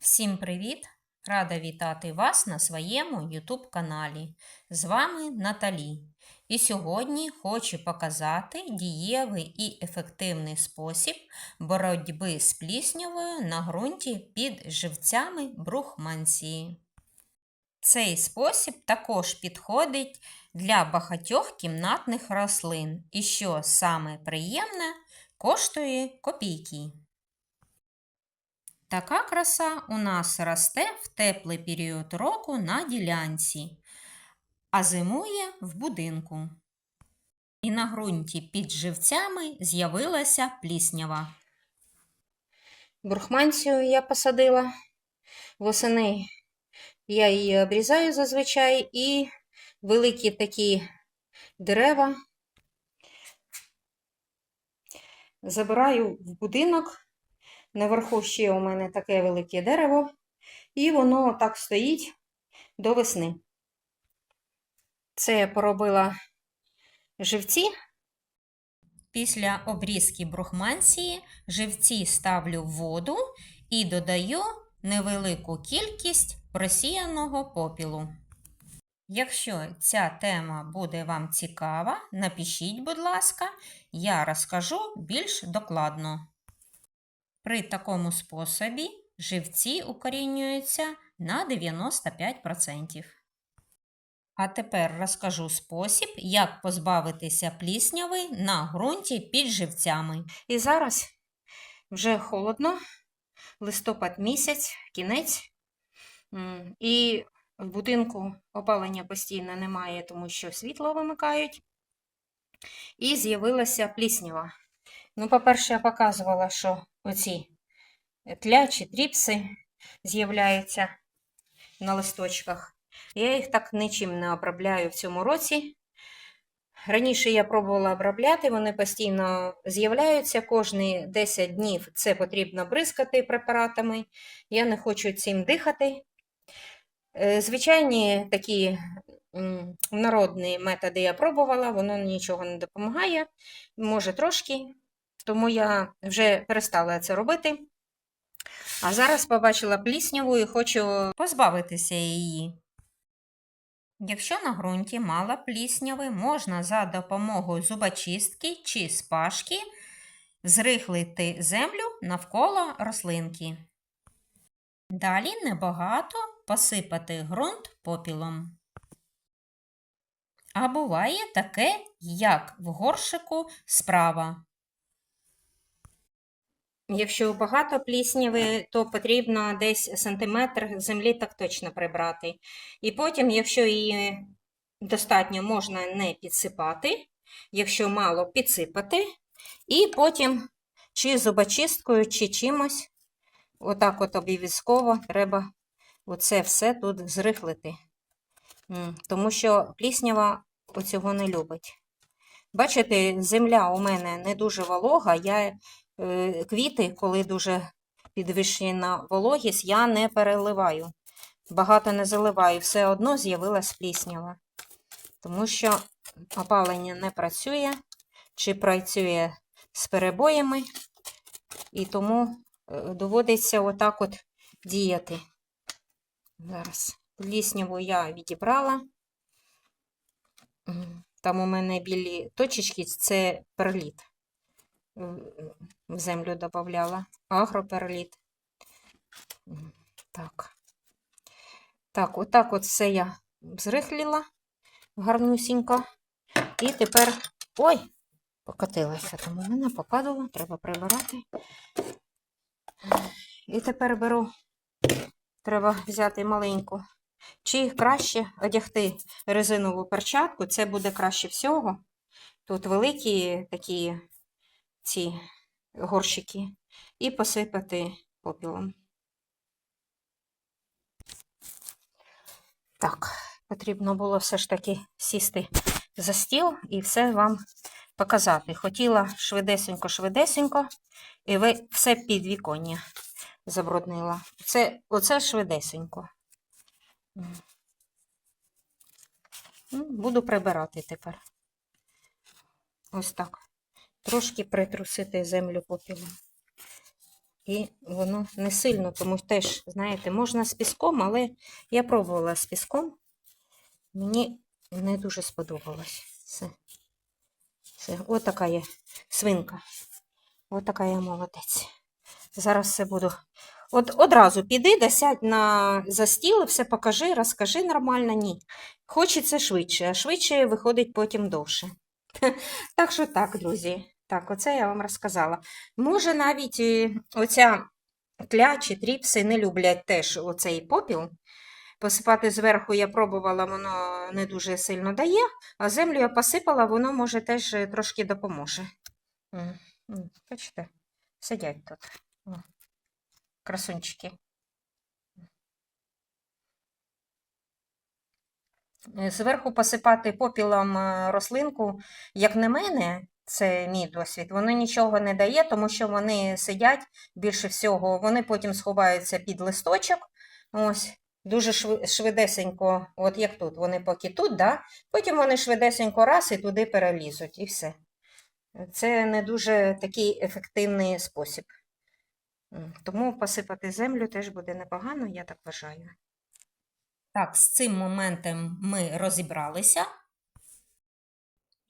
Всім привіт! Рада вітати вас на своєму YouTube каналі. З вами Наталі. І сьогодні хочу показати дієвий і ефективний спосіб боротьби з пліснявою на ґрунті під живцями брухманції. Цей спосіб також підходить для багатьох кімнатних рослин, і що саме приємне, коштує копійки. Така краса у нас росте в теплий період року на ділянці, а зимує в будинку. І на ґрунті під живцями з'явилася пліснява. Бурхманцію я посадила восени. Я її обрізаю зазвичай і великі такі дерева забираю в будинок. Наверху ще у мене таке велике дерево, і воно так стоїть до весни. Це я поробила живці. Після обрізки брухманції живці ставлю в воду і додаю невелику кількість просіяного попілу. Якщо ця тема буде вам цікава, напишіть, будь ласка, я розкажу більш докладно. При такому способі живці укорінюються на 95%. А тепер розкажу спосіб, як позбавитися плісняви на ґрунті під живцями. І зараз вже холодно, листопад місяць, кінець. І в будинку опалення постійно немає, тому що світло вимикають. І з'явилася пліснява. Ну, по-перше, я показувала, що оці тлячі, тріпси з'являються на листочках. Я їх так нічим не обробляю в цьому році. Раніше я пробувала обробляти, вони постійно з'являються. Кожні 10 днів це потрібно бризкати препаратами. Я не хочу цим дихати. Е, Звичайні такі народні методи я пробувала, воно нічого не допомагає, може трошки, тому я вже перестала це робити. А зараз побачила плісняву і хочу Позбавитися її. Якщо на ґрунті мало плісняви, можна за допомогою зубочистки чи спашки зрихлити землю навколо рослинки. Далі небагато посипати ґрунт попілом. А буває таке, як в горшику справа. Якщо багато плісняви, то потрібно десь сантиметр землі так точно прибрати. І потім, якщо її достатньо, можна не підсипати, якщо мало підсипати, і потім чи зубочисткою, чи чимось, отак от обов'язково треба оце все тут зрихлити. Тому що пліснява оцього не любить. Бачите, земля у мене не дуже волога, я квіти, коли дуже підвищена вологість, я не переливаю. Багато не заливаю, все одно з'явилась пліснява. Тому що опалення не працює, чи працює з перебоями, і тому е, доводиться отак от діяти. Зараз плісняву я відібрала. Там у мене білі точечки, це перліт в- землю додавала. Агроперліт. Так. Так, отак от все я зрихліла гарнюсінько. І тепер. Ой! Покотилася, там у мене попадало, треба прибирати. І тепер беру, треба взяти маленьку. Чи краще одягти резинову перчатку, це буде краще всього. Тут великі такі ці горщики, і посипати попілом. Так, потрібно було все ж таки сісти за стіл і все вам показати. Хотіла швидесенько-швидесенько, і все підвіконня забруднила. Це, оце швидесенько. Буду прибирати тепер. Ось так. Трошки притрусити землю попілом. І воно не сильно, тому теж, знаєте, можна з піском, але я пробувала з піском. Мені не дуже сподобалось. Це, це отака є свинка. Отака я молодець. Зараз все буду. От одразу піди, да на за стіл все покажи, розкажи нормально. Ні. Хочеться швидше, а швидше виходить потім довше. Так що так, друзі. Так, оце я вам розказала. Може, навіть е, оця тля чи тріпси не люблять теж оцей попіл. Посипати зверху я пробувала, воно не дуже сильно дає, а землю я посипала, воно може теж е, трошки допоможе. Бачите, сидять тут. Красунчики. Зверху посипати попілом е, рослинку, як на мене, це мій досвід, воно нічого не дає, тому що вони сидять більше всього, вони потім сховаються під листочок. Ось, дуже шви- швидесенько, от як тут, вони поки тут, да? потім вони швидесенько раз і туди перелізуть, і все. Це не дуже такий ефективний спосіб. Тому посипати землю теж буде непогано, я так вважаю. Так, з цим моментом ми розібралися.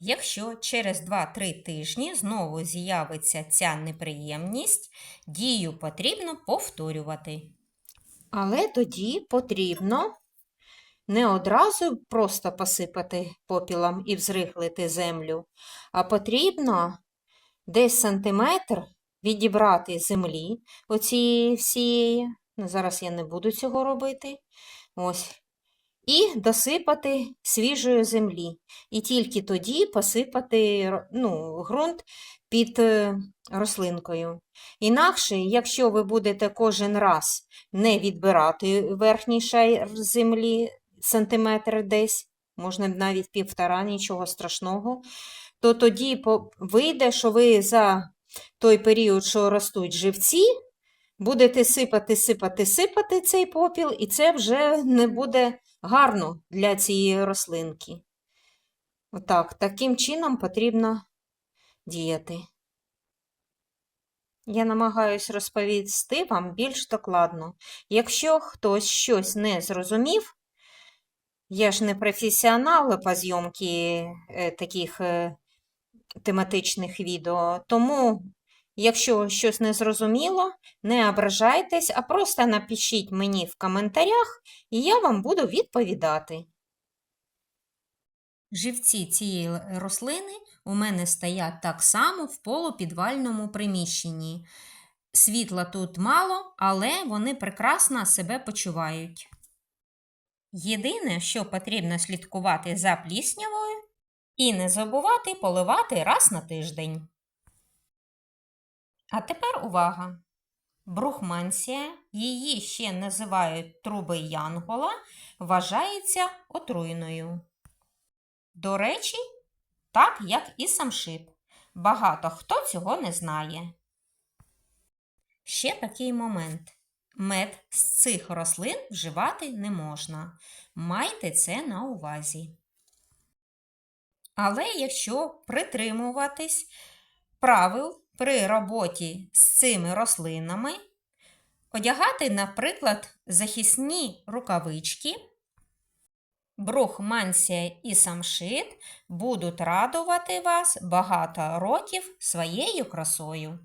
Якщо через 2-3 тижні знову з'явиться ця неприємність, дію потрібно повторювати. Але тоді потрібно не одразу просто посипати попілом і взрихлити землю, а потрібно десь сантиметр відібрати землі оцієї всієї. Ну, зараз я не буду цього робити. Ось. І досипати свіжої землі. І тільки тоді посипати ну, ґрунт під е, рослинкою. Інакше, якщо ви будете кожен раз не відбирати верхній шар землі сантиметр десь, можна навіть півтора, нічого страшного, то тоді вийде, що ви за той період, що ростуть живці, будете сипати, сипати, сипати цей попіл, і це вже не буде гарно для цієї рослинки. Отак, таким чином потрібно діяти. Я намагаюсь розповісти вам більш докладно. Якщо хтось щось не зрозумів, я ж не професіонал по зйомці е, таких е, тематичних відео, тому, якщо щось не зрозуміло, не ображайтесь, а просто напишіть мені в коментарях, і я вам буду відповідати. Живці цієї рослини у мене стоять так само в полупідвальному приміщенні. Світла тут мало, але вони прекрасно себе почувають. Єдине, що потрібно слідкувати за пліснявою і не забувати поливати раз на тиждень. А тепер увага! Брухманція, її ще називають труби Янгола, вважається отруйною. До речі, так як і самшит. Багато хто цього не знає. Ще такий момент. Мед з цих рослин вживати не можна. Майте це на увазі. Але якщо притримуватись правил при роботі з цими рослинами, одягати, наприклад, захисні рукавички, брухмансія і самшит будуть радувати вас багато років своєю красою.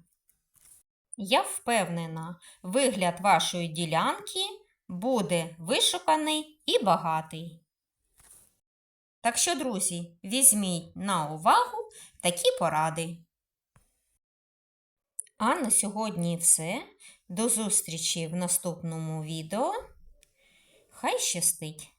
Я впевнена, вигляд вашої ділянки буде вишуканий і багатий. Так що, друзі, візьміть на увагу такі поради. А на сьогодні все. До зустрічі в наступному відео. Хай щастить!